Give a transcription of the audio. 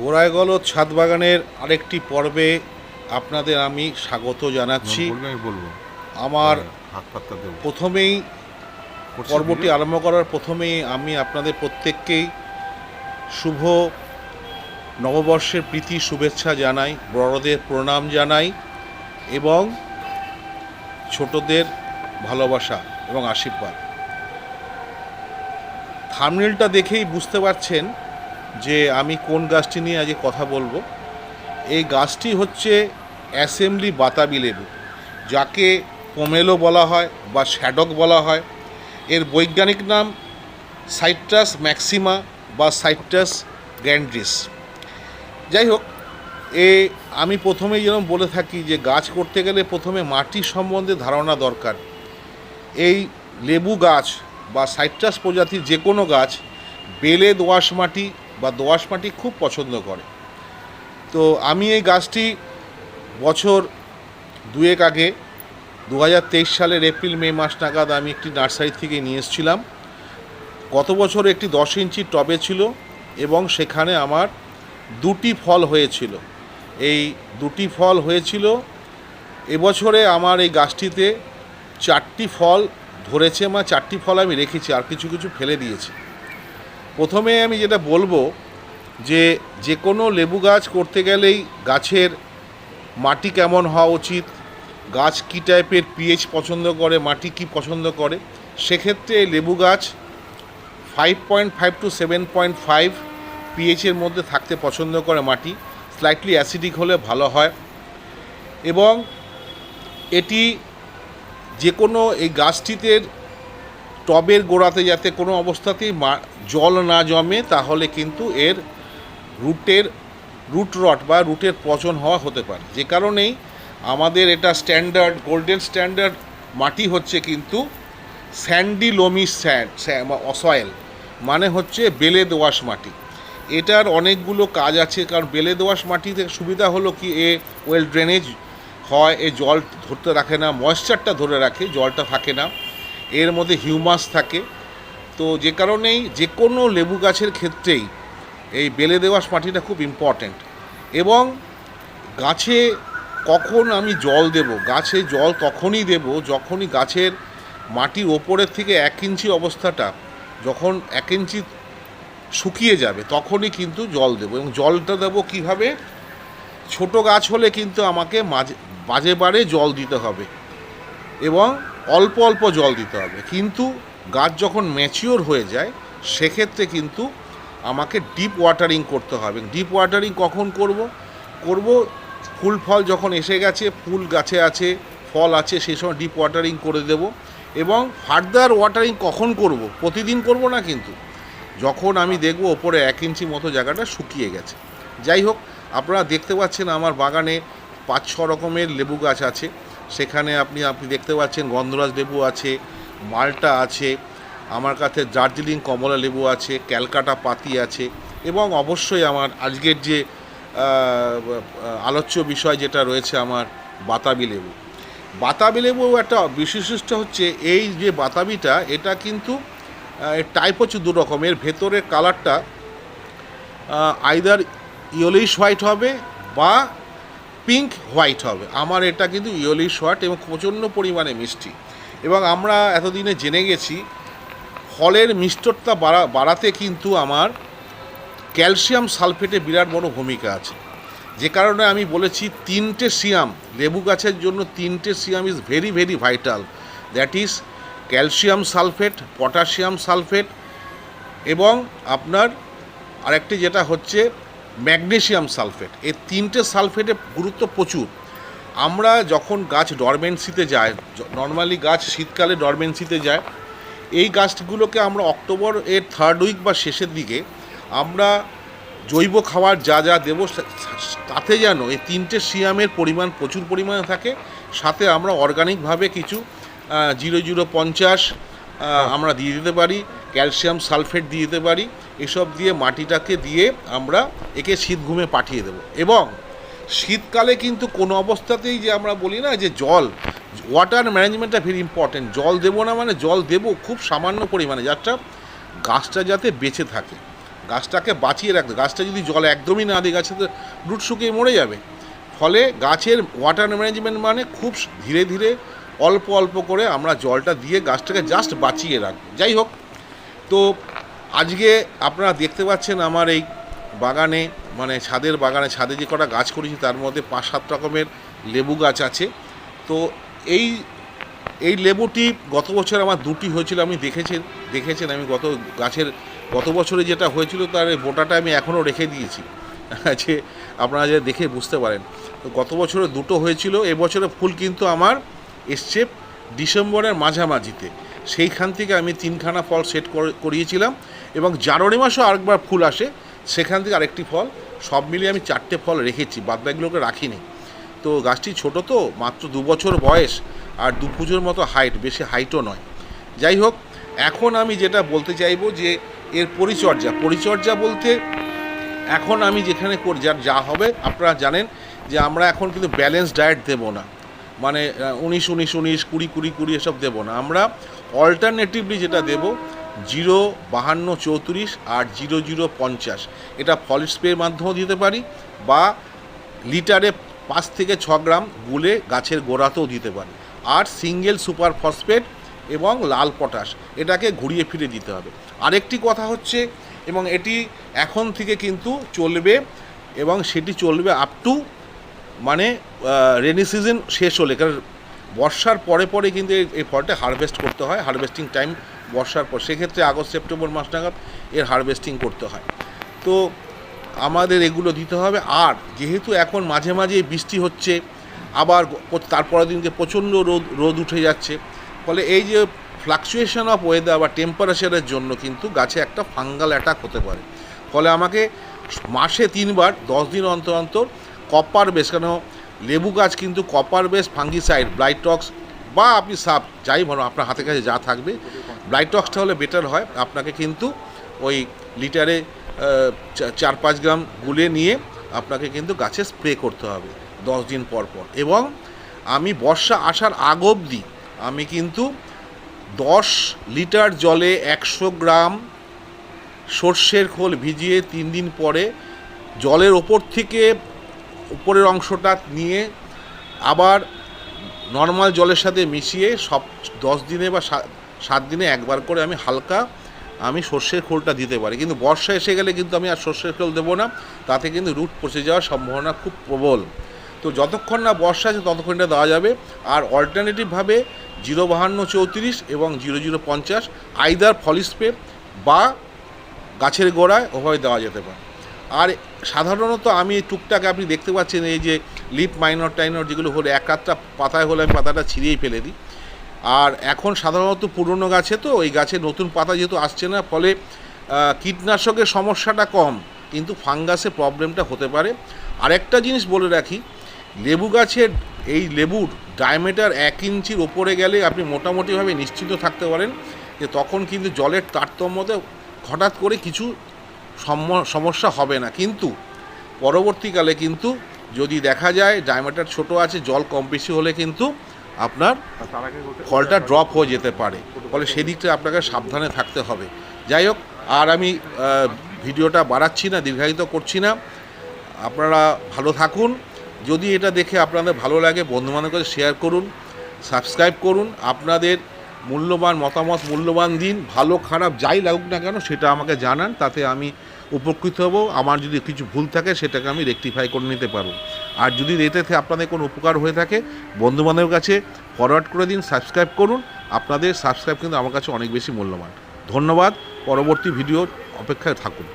গোড়ায়গলদ ছাদ বাগানের আরেকটি পর্বে আপনাদের আমি স্বাগত জানাচ্ছি। বলব। আমার দেবো। প্রথমেই পর্বটি আরম্ভ করার প্রথমেই আমি আপনাদের প্রত্যেককেই শুভ নববর্ষের প্রীতি শুভেচ্ছা জানাই বড়দের প্রণাম জানাই এবং ছোটদের ভালোবাসা এবং আশীর্বাদ। থামনেলটা দেখেই বুঝতে পারছেন যে আমি কোন গাছটি নিয়ে আজকে কথা বলব, এই গাছটি হচ্ছে অ্যাসেম্বলি বাতাবি লেবু, যাকে পোমেলো বলা হয় বা শ্যাডক বলা হয়। এর বৈজ্ঞানিক নাম সাইট্রাস ম্যাক্সিমা বা সাইট্রাস গ্র্যান্ড্রিস যাই হোক, এ আমি প্রথমেই যেরকম বলে থাকি যে গাছ করতে গেলে প্রথমে মাটি সম্বন্ধে ধারণা দরকার। এই লেবু গাছ বা সাইট্রাস প্রজাতির যে কোনো গাছ বেলে দোআঁশ মাটি বা দোআঁশ মাটি খুব পছন্দ করে। তো আমি এই গাছটি বছর দুয়েক আগে দু হাজার তেইশ সালের এপ্রিল, মে মাস নাগাদ আমি একটি নার্সারি থেকে নিয়ে এসেছিলাম। গত বছর একটি দশ ইঞ্চি টবে ছিল এবং সেখানে আমার দুটি ফল হয়েছিল। এই দুটি ফল হয়েছিল, এবছরে আমার এই গাছটিতে চারটি ফল ধরেছে মা চারটি ফল আমি রেখেছি, আর কিছু কিছু ফেলে দিয়েছি। প্রথমে আমি যেটা বলব যে যে কোনো লেবু গাছ করতে গেলেই গাছের মাটি কেমন হওয়া উচিত, গাছ কী টাইপের পিএইচ পছন্দ করে, মাটি কি পছন্দ করে। সেক্ষেত্রে লেবু গাছ five point five to seven point five পিএইচের মধ্যে থাকতে পছন্দ করে মাটি স্লাইটলি অ্যাসিডিক হলে ভালো হয়। এবং এটি যে কোনো এই গাছটিতে টবের গোড়াতে যাতে কোনো অবস্থাতেই জল না জমে, তাহলে কিন্তু এর রুটের, রুট রট বা রুটের পচন হওয়া হতে পারে। যে কারণেই আমাদের এটা স্ট্যান্ডার্ড, গোল্ডেন স্ট্যান্ডার্ড মাটি হচ্ছে কিন্তু স্যান্ডি লোমি স্যান্ড অসয়েল মানে হচ্ছে বেলে দোআঁশ মাটি। এটার অনেকগুলো কাজ আছে, কারণ বেলে দোআঁশ মাটিতে সুবিধা হলো কি, এ ওয়েল ড্রেনেজ হয়, এ জল ধরতে রাখে না, ময়েশ্চারটা ধরে রাখে, জলটা থাকে না। এর মধ্যে হিউমাস থাকে। তো যে কারণেই যে কোনো লেবু গাছের ক্ষেত্রেই এই বেলে দেওয়াশ মাটিটা খুব ইম্পর্ট্যান্ট এবং গাছে কখন আমি জল দেব, গাছে জল তখনই দেব যখনই গাছের মাটির ওপরের থেকে এক ইঞ্চি অবস্থাটা যখন এক ইঞ্চি শুকিয়ে যাবে তখনই কিন্তু জল দেবো। এবং জলটা দেবো কীভাবে? ছোট গাছ হলে কিন্তু আমাকে মাঝে, বাজে বারে জল দিতে হবে। এবং অল্প অল্প জল দিতে হবে। কিন্তু গাছ যখন ম্যাচিওর হয়ে যায়, সেক্ষেত্রে কিন্তু আমাকে ডিপ ওয়াটারিং করতে হবে। ডিপ ওয়াটারিং কখন করব? করব ফুল ফল যখন এসে গেছে, ফুল গাছে আছে, ফল আছে সেই সময় ডিপ ওয়াটারিং করে দেব। এবং ফার্দার ওয়াটারিং কখন করব? প্রতিদিন করব না কিন্তু। যখন আমি দেখব ওপরে এক ইঞ্চি মতো জায়গাটা শুকিয়ে গেছে। যাই হোক, আপনারা দেখতে পাচ্ছেন আমার বাগানে পাঁচ ছ রকমের লেবু গাছ আছে। সেখানে আপনি আপনি দেখতে পাচ্ছেন গন্ধরাজ লেবু আছে, মালটা আছে, আমার কাছে দার্জিলিং কমলা লেবু আছে, ক্যালকাটা পাতি আছে এবং অবশ্যই আমার আজকের যে আলোচ্য বিষয় যেটা রয়েছে আমার বাতাবি লেবু। বাতাবি লেবু একটা বিশিষ্ট হচ্ছে এই যে বাতাবিটা, এটা কিন্তু টাইপ হচ্ছে দু রকমের। ভেতরের কালারটা আইদার ইয়েলিশ হোয়াইট হবে বা পিঙ্ক হোয়াইট হবে। আমার এটা কিন্তু ইয়েলিশ হোয়াইট এবং প্রচণ্ড পরিমাণে মিষ্টি। এবং আমরা এতদিনে জেনে গেছি, ফলের মিষ্টতা বাড়া, বাড়াতে কিন্তু আমার ক্যালসিয়াম সালফেটে বিরাট বড় ভূমিকা আছে। যে কারণে আমি বলেছি তিনটে সিয়াম, লেবু গাছের জন্য তিনটে সিয়াম is very very vital that is calcium sulphate, potassium sulphate এবং আপনার আরেকটি যেটা হচ্ছে ম্যাগনেসিয়াম সালফেট। এই তিনটে সালফেটের গুরুত্ব প্রচুর। আমরা যখন গাছ ডরমেন্সিতে যায় নর্মালি গাছ শীতকালে ডরমেন্সিতে যায়, এই গাছগুলোকে আমরা অক্টোবর এর থার্ড উইক বা শেষের দিকে আমরা জৈব খাবার যা যা দেবো তাতে যেন এই তিনটে সিয়ামের পরিমাণ, প্রচুর পরিমাণে থাকে। সাথে আমরা অর্গানিকভাবে কিছু জিরো জিরো পঞ্চাশ আমরা দিয়ে দিতে পারি, ক্যালসিয়াম সালফেট দিয়ে দিতে পারি, এসব দিয়ে মাটিটাকে দিয়ে আমরা একে শীত ঘুমে পাঠিয়ে দেবো। এবং শীতকালে কিন্তু কোনো অবস্থাতেই যে আমরা বলি না যে জল ওয়াটার ম্যানেজমেন্টটা ভেরি ইম্পর্টেন্ট জল দেবো না মানে জল দেবো খুব সামান্য পরিমাণে যাতে গাছটা যাতে বেঁচে থাকে। গাছটাকে বাঁচিয়ে রাখতে, গাছটা যদি জল একদমই না দিয়ে, গাছে তো রুট শুকিয়ে মরে যাবে। ফলে গাছের ওয়াটার ম্যানেজমেন্ট মানে খুব ধীরে ধীরে অল্প অল্প করে আমরা জলটা দিয়ে গাছটাকে জাস্ট বাঁচিয়ে রাখব। যাই হোক, তো আজকে আপনারা দেখতে পাচ্ছেন আমার এই বাগানে মানে ছাদের বাগানে, ছাদে যে কটা গাছ করেছি তার মধ্যে পাঁচ সাত রকমের লেবু গাছ আছে। তো এই এই লেবুটি গত বছর আমার দুটি হয়েছিল আমি দেখেছেন দেখেছেন আমি গত গাছের, গত বছরে যেটা হয়েছিল তার এই বোটাটা আমি এখনও রেখে দিয়েছি। যে আপনারা যে দেখে বুঝতে পারেন। তো গত বছরে দুটো হয়েছিল, এবছরে ফুল কিন্তু আমার এসছে ডিসেম্বরের মাঝামাঝিতে। সেইখান থেকে আমি তিনখানা ফল সেট করে- করিয়েছিলাম এবং জানুয়ারি মাসেও আরেকবার ফুল আসে, সেখান থেকে আরেকটি ফল। সব মিলিয়ে আমি চারটে ফল রেখেছি বাদবাকিগুলোকে রাখিনি। তো গাছটি ছোট তো, মাত্র দু বছর বয়স আর দু পুজোর মতো হাইট বেশি হাইটও নয়। যাই হোক, এখন আমি যেটা বলতে চাইব যে এর পরিচর্যা। পরিচর্যা বলতে এখন আমি যেখানে যা হবে, আপনারা জানেন যে আমরা এখন কিন্তু ব্যালেন্স ডায়েট দেবো না। মানে উনিশ উনিশ উনিশ, কুড়ি কুড়ি কুড়ি এসব দেবো না। আমরা অল্টারনেটিভলি যেটা দেব, জিরো বাহান্ন চৌত্রিশ আর জিরো জিরো পঞ্চাশ। এটা ফল স্প্রের মাধ্যমেও দিতে পারি বা লিটারে পাঁচ থেকে ছ গ্রাম গুলে গাছের গোড়াতেও দিতে পারি। আর সিঙ্গেল সুপার ফসফেট এবং লাল পটাশ এটাকে ঘুরিয়ে ফিরে দিতে হবে। আরেকটি কথা হচ্ছে, এবং এটি এখন থেকে কিন্তু চলবে এবং সেটি চলবে আপ টু মানে রেনি সিজন শেষ হলে, কারণ বর্ষার পরে পরে কিন্তু এই- ফলটা হারভেস্ট করতে হয় হারভেস্টিং টাইম বর্ষার পর। সেক্ষেত্রে আগস্ট, সেপ্টেম্বর মাস নাগাদ এর হারভেস্টিং করতে হয়। তো আমাদের এগুলো দিতে হবে। আর যেহেতু এখন মাঝে মাঝে বৃষ্টি হচ্ছে, আবার তারপরের দিনকে প্রচণ্ড রোদ রোদ উঠে যাচ্ছে, ফলে এই যে ফ্লাকচুয়েশন অফ ওয়েদার বা টেম্পারেচারের জন্য কিন্তু গাছে একটা ফাঙ্গাল অ্যাটাক হতে পারে। ফলে আমাকে মাসে তিনবার, দশ দিন অন্তর অন্তর কপার বেস কেন লেবু গাছ কিন্তু কপার বেস ফাঙ্গিসাইড, ব্লাইটক্স বা আপনি সাপ, যাই বলো, আপনার হাতের কাছে যা থাকবে। ব্লাইটক্সটা হলে বেটার হয়। আপনাকে কিন্তু ওই লিটারে চার পাঁচ গ্রাম গুলে নিয়ে আপনাকে কিন্তু গাছে স্প্রে করতে হবে দশ দিন পর পর। এবং আমি বর্ষা আসার আগ অবধি আমি কিন্তু দশ লিটার জলে একশো গ্রাম সর্ষের খোল ভিজিয়ে তিন দিন পরে জলের ওপর থেকে উপরের অংশটা নিয়ে আবার নর্মাল জলের সাথে মিশিয়ে সব দশ দিনে বা সাত দিনে একবার করে আমি হালকা আমি সর্ষের খোলটা দিতে পারি। কিন্তু বর্ষা এসে গেলে কিন্তু আমি আর সর্ষের খোল দেবো না। তাতে কিন্তু রুট পচে যাওয়ার সম্ভাবনা খুব প্রবল। তো যতক্ষণ না বর্ষা আছে ততক্ষণ এটা দেওয়া যাবে। আর অল্টারনেটিভভাবে জিরো বাহান্ন চৌত্রিশ এবং জিরো জিরো পঞ্চাশ আইদার ফলিস্পে বা গাছের গোড়ায় ওভাবে দেওয়া যেতে পারে। আর সাধারণত আমি টুকটাক আপনি দেখতে পাচ্ছেন, এই যে লিপ মাইনর টাইনর যেগুলো হলে এক আধটা পাতায় হলে আমি পাতাটা ছিঁড়েই ফেলে দিই। আর এখন সাধারণত পুরনো গাছে তো ওই গাছে নতুন পাতা যেহেতু আসছে না, ফলে কীটনাশকের সমস্যাটা কম, কিন্তু ফাঙ্গাসে প্রবলেমটা হতে পারে। আরেকটা জিনিস বলে রাখি, লেবু গাছের এই লেবুর ডায়ামিটার এক ইঞ্চির ওপরে গেলে আপনি মোটামুটিভাবে নিশ্চিত থাকতে পারেন যে তখন কিন্তু জলের তারতম্যতে হঠাৎ করে কিছু সমস্যা হবে না। কিন্তু পরবর্তীকালে কিন্তু যদি দেখা যায় ডায়ামিটার ছোট আছে, জল কম বেশি হলে কিন্তু আপনার ফলটা ড্রপ হয়ে যেতে পারে। ফলে সেদিকটা আপনাকে সাবধানে থাকতে হবে। যাই হোক, আর আমি ভিডিওটা বাড়াচ্ছি না, দীর্ঘায়িত করছি না। আপনারা ভালো থাকুন। যদি এটা দেখে আপনাদের ভালো লাগে বন্ধুবান্ধবের কাছে শেয়ার করুন সাবস্ক্রাইব করুন। আপনাদের মূল্যবান মতামত, মূল্যবান দিন, ভালো, খারাপ যাই লাগুক না কেন, সেটা আমাকে জানান, তাতে আমি উপকৃত হব। আমার যদি কিছু ভুল থাকে, সেটাকে আমি রেকটিফাই করে নিতে পারব। আর যদি এতে আপনাদের কোনো উপকার হয়ে থাকে, বন্ধুবান্ধবের কাছে ফরওয়ার্ড করে দিন সাবস্ক্রাইব করুন। আপনাদের সাবস্ক্রাইব কিন্তু আমার কাছে অনেক বেশি মূল্যবান। ধন্যবাদ। পরবর্তী ভিডিওর অপেক্ষায় থাকুন।